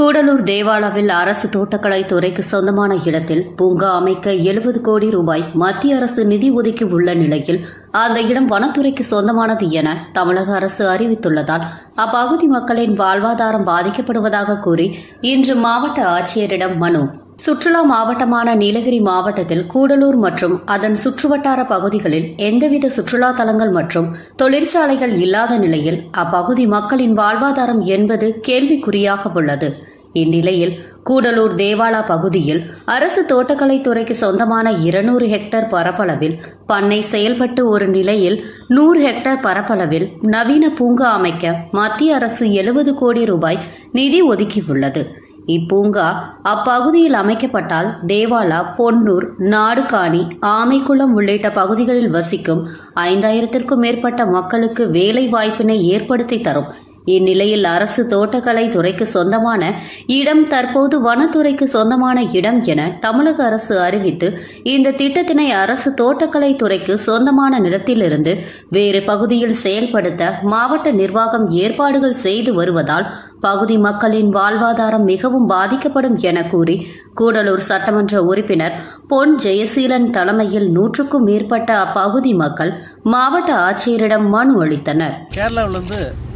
கூடலூர் தேவாலாவில் அரசு தோட்டக்கலை துறைக்கு சொந்தமான இடத்தில் பூங்கா அமைக்க எழுபது கோடி ரூபாய் மத்திய அரசு நிதி ஒதுக்கி உள்ள நிலையில் அந்த இடம் வனத்துறைக்கு சொந்தமானது என தமிழக அரசு அறிவித்துள்ளதால் அப்பகுதி மக்களின் வாழ்வாதாரம் பாதிக்கப்படுவதாக கூறி இன்று மாவட்ட ஆட்சியரிடம் மனு. சுற்றுலா மாவட்டமான நீலகிரி மாவட்டத்தில் கூடலூர் மற்றும் அதன் சுற்றுவட்டார பகுதிகளில் எந்தவித சுற்றுலா தலங்கள் மற்றும் தொழிற்சாலைகள் இல்லாத நிலையில் அப்பகுதி மக்களின் வாழ்வாதாரம் என்பது கேள்விக்குறியாக உள்ளது. இந்நிலையில் கூடலூர் தேவாலா பகுதியில் அரசு தோட்டக்கலைத்துறைக்கு சொந்தமான இருநூறு ஹெக்டேர் பரப்பளவில் பண்ணை செயல்பட்டு ஒரு நிலையில் நூறு ஹெக்டேர் பரப்பளவில் நவீன பூங்கா அமைக்க மத்திய அரசு எழுபது கோடி ரூபாய் நிதி ஒதுக்கியுள்ளது. இப்பூங்கா அப்பகுதியில் அமைக்கப்பட்டால் தேவாலா பொன்னூர் நாடுகாணி ஆமைக்குளம் உள்ளிட்ட பகுதிகளில் வசிக்கும் ஐந்தாயிரத்திற்கும் மேற்பட்ட மக்களுக்கு வேலை வாய்ப்பினை ஏற்படுத்தி தரும் இந்நிலையில் அரசு தோட்டக்கலை துறைக்கு சொந்தமான இடம் தற்போது வனத்துறைக்கு சொந்தமான இடம் என தமிழக அரசு அறிவித்து இந்த திட்டத்தினை அரசு தோட்டக்கலை துறைக்கு சொந்தமான நிலத்திலிருந்து வேறு பகுதியில் செயல்படுத்த மாவட்ட நிர்வாகம் ஏற்பாடுகள் செய்து வருவதால் பகுதி மக்களின் வாழ்வாதாரம் மிகவும் பாதிக்கப்படும் என கூறி கூடலூர் சட்டமன்ற உறுப்பினர் பொன் ஜெயசீலன் தலைமையில் நூற்றுக்கும் மேற்பட்ட அப்பகுதி மக்கள் மாவட்ட ஆட்சியரிடம் மனு அளித்தனர். கேரளாவிலிருந்து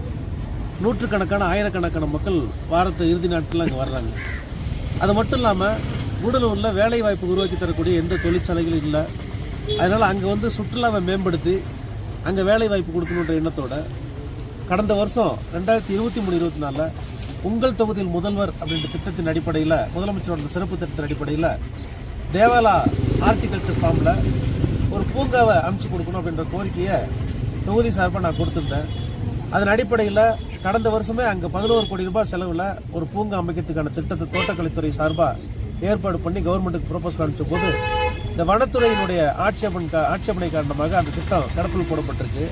நூற்றுக்கணக்கான ஆயிரக்கணக்கான மக்கள் வாரத்து இறுதி நாட்களில் அங்கே வர்றாங்க. அது மட்டும் இல்லாமல் கூடலூரில் வேலை வாய்ப்பு உருவாக்கி தரக்கூடிய எந்த தொழிற்சாலைகளும் இல்லை. அதனால் அங்கே வந்து சுற்றுலாவை மேம்படுத்தி அங்கே வேலை வாய்ப்பு கொடுக்கணுன்ற எண்ணத்தோட கடந்த வருஷம் ரெண்டாயிரத்தி இருபத்தி மூணு இருபத்தி நாலில் உங்கள் தொகுதியில் முதல்வர் அப்படின்ற திட்டத்தின் அடிப்படையில் முதலமைச்சரோட சிறப்பு திட்டத்தின் அடிப்படையில் தேவாலா ஹார்டிகல்ச்சர் ஃபார்மில் ஒரு பூங்காவை அமைச்சு கொடுக்கணும் அப்படின்ற கோரிக்கையை தொகுதி சார்பாக நான் கொடுத்துருந்தேன். அதன் அடிப்படையில் கடந்த வருஷமே அங்கே பதினோரு கோடி ரூபாய் செலவில் ஒரு பூங்கா அமைக்கிறதுக்கான திட்டத்தை தோட்டக்கலைத்துறை சார்பாக ஏற்பாடு பண்ணி கவர்மெண்ட்டுக்கு ப்ரோபோஸ் காமிச்ச போது இந்த வனத்துறையினுடைய ஆட்சேபன் கா- ஆட்சேபனை காரணமாக அந்த திட்டம் கடப்பில் போடப்பட்டிருக்கு.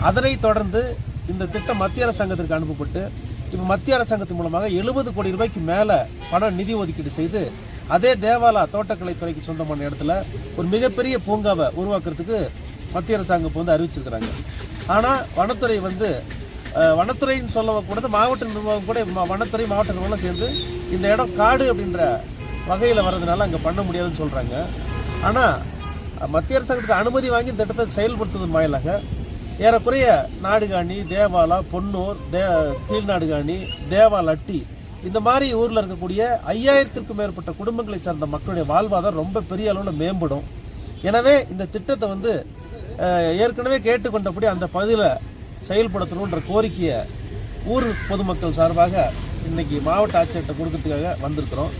அதனை தொடர்ந்து இந்த திட்டம் மத்திய அரசாங்கத்திற்கு அனுப்பப்பட்டு இப்போ மத்திய அரசாங்கத்தின் மூலமாக எழுபது கோடி ரூபாய்க்கு மேலே பண நிதி ஒதுக்கீடு செய்து அதே தேவாலா தோட்டக்கலைத்துறைக்கு சொந்தமான இடத்துல ஒரு மிகப்பெரிய பூங்காவை உருவாக்குறதுக்கு மத்திய அரசாங்கம் இப்போ வந்து அறிவிச்சிருக்கிறாங்க. ஆனால் வனத்துறை வந்து வனத்துறைன்னு சொல்ல கூடாது மாவட்ட நிர்வாகம் கூட வனத்துறை மாவட்ட நிர்வாகம் சேர்ந்து இந்த இடம் காடு அப்படின்ற வகையில் வர்றதுனால அங்கே பண்ண முடியாதுன்னு சொல்கிறாங்க ஆனால் மத்திய அரசாங்கத்துக்கு அனுமதி வாங்கி இந்த திட்டத்தை செயல்படுத்துவதன் வாயிலாக ஏறக்குறைய நாடுகாணி தேவாலா பொன்னூர் தே கீழ்நாடுகாணி தேவாலா அட்டி இந்த மாதிரி ஊரில் இருக்கக்கூடிய ஐயாயிரத்திற்கும் மேற்பட்ட குடும்பங்களை சார்ந்த மக்களுடைய வாழ்வாதாரம் ரொம்ப பெரிய அளவில் மேம்படும். எனவே இந்த திட்டத்தை வந்து ஏற்கனவே கேட்டுக்கொண்டபடி அந்த பகுதியில் செயல்படுத்தணுன்ற கோரிக்கையை ஊர் பொதுமக்கள் சார்பாக இன்றைக்கி மாவட்ட ஆட்சியர்கிட்ட கொடுக்கறதுக்காக வந்திருக்கிறோம்.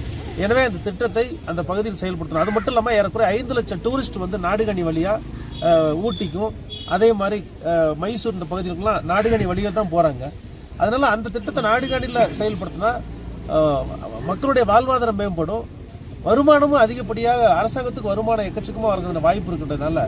எனவே அந்த திட்டத்தை அந்த பகுதியில் செயல்படுத்தணும். அது மட்டும் இல்லாமல் ஏறக்குறைய ஐந்து லட்சம் டூரிஸ்ட் வந்து நாடுகணி வழியாக ஊட்டிக்கும். அதே மாதிரி மைசூர் இந்த பகுதிகளுக்கெல்லாம் நாடுகணி வழியாக தான் போகிறாங்க அதனால் அந்த திட்டத்தை நாடுகாணியில் செயல்படுத்தினா மக்களுடைய வாழ்வாதாரம் மேம்படும். வருமானமும் அதிகப்படியாக அரசாங்கத்துக்கு வருமானம் எக்கச்சக்கமாக வரதுன்ற வாய்ப்பு இருக்கின்றதுனால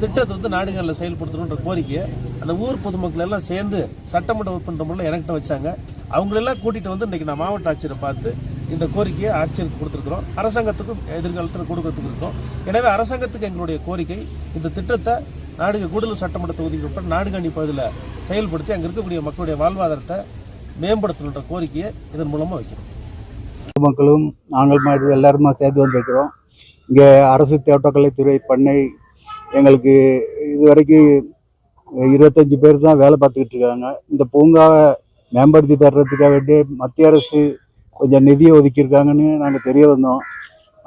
திட்டத்தை வந்து நாடுகளில் செயல்படுத்தணுன்ற கோரிக்கையை அந்த ஊர் பொதுமக்கள் எல்லாம் சேர்ந்து சட்டமன்ற உறுப்பினர் முறையில் எனக்கிட்ட வச்சாங்க அவங்களெல்லாம் கூட்டிகிட்டு வந்து இன்றைக்கி நான் மாவட்ட ஆட்சியரை பார்த்து இந்த கோரிக்கையை ஆட்சியருக்கு கொடுத்துருக்குறோம். அரசாங்கத்துக்கும் எதிர்காலத்தில் கொடுக்கறதுக்கு இருக்கோம். எனவே அரசாங்கத்துக்கு எங்களுடைய கோரிக்கை இந்த திட்டத்தை நாடுக கூடலூர் சட்டமன்ற தொகுதிக்கு உட்பட நாடுகாணி பகுதியில் செயல்படுத்தி அங்கே இருக்கக்கூடிய மக்களுடைய வாழ்வாதாரத்தை மேம்படுத்தணுன்ற கோரிக்கையை இதன் மூலமாக வைக்கிறோம். மக்களும் நாங்கள் மாதிரி எல்லாருமா சேர்ந்து வந்திருக்கிறோம். இங்கே அரசு தோட்டக்கலைத்துறை பண்ணை எங்களுக்கு இது வரைக்கும் இருபத்தஞ்சி பேர் தான் வேலை பார்த்துக்கிட்டு இருக்காங்க. இந்த பூங்காவை மேம்படுத்தி தர்றதுக்காக வேண்டி மத்திய அரசு கொஞ்சம் நிதியை ஒதுக்கியிருக்காங்கன்னு நாங்கள் தெரிய வந்தோம்.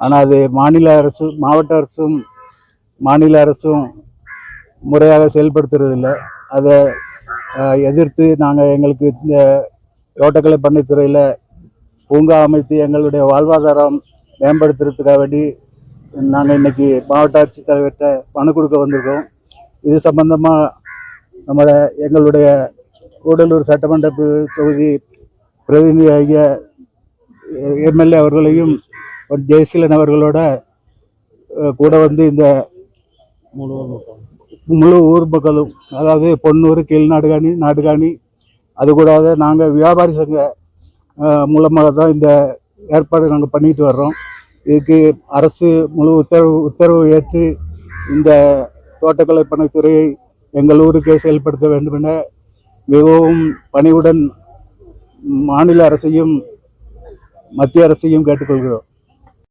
ஆனால் அது மாநில அரசு மாவட்ட அரசும் மாநில அரசும் முறையாக செயல்படுத்துறதில்ல. அதை எதிர்த்து நாங்கள் எங்களுக்கு இந்த தோட்டக்கலை பண்ணைத்துறையில் பூங்கா அமைத்து எங்களுடைய வாழ்வாதாரம் மேம்படுத்துறதுக்காக வேண்டி நாங்கள் இன்னைக்கு மாவட்ட ஆட்சித்தலைவர்கிட்ட மனு கொடுக்க வந்திருக்கோம். இது சம்பந்தமாக நம்மளை எங்களுடைய கூடலூர் சட்டமன்ற தொகுதி தொகுதி பிரதிநிதியாகிய எம்எல்ஏ அவர்களையும் ஜெயசீலன் அவர்களோட கூட வந்து இந்த முழு ஊர் மக்களும் அதாவது பொன்னூர் கீழ்நாடுகாணி நாடுகாணி அது கூடாத நாங்கள் வியாபாரி சங்க மூலமாக தான் இந்த ஏற்பாடு நாங்கள் பண்ணிட்டு வர்றோம். இதுக்கு அரசு முழு உத்தரவு உத்தரவு ஏற்று இந்த தோட்டக்கலை பணித்துறையை எங்கள் ஊருக்கே செயல்படுத்த வேண்டும் என மிகவும் பணிவுடன் மாநில அரசையும் மத்திய அரசையும் கேட்டுக்கொள்கிறோம்.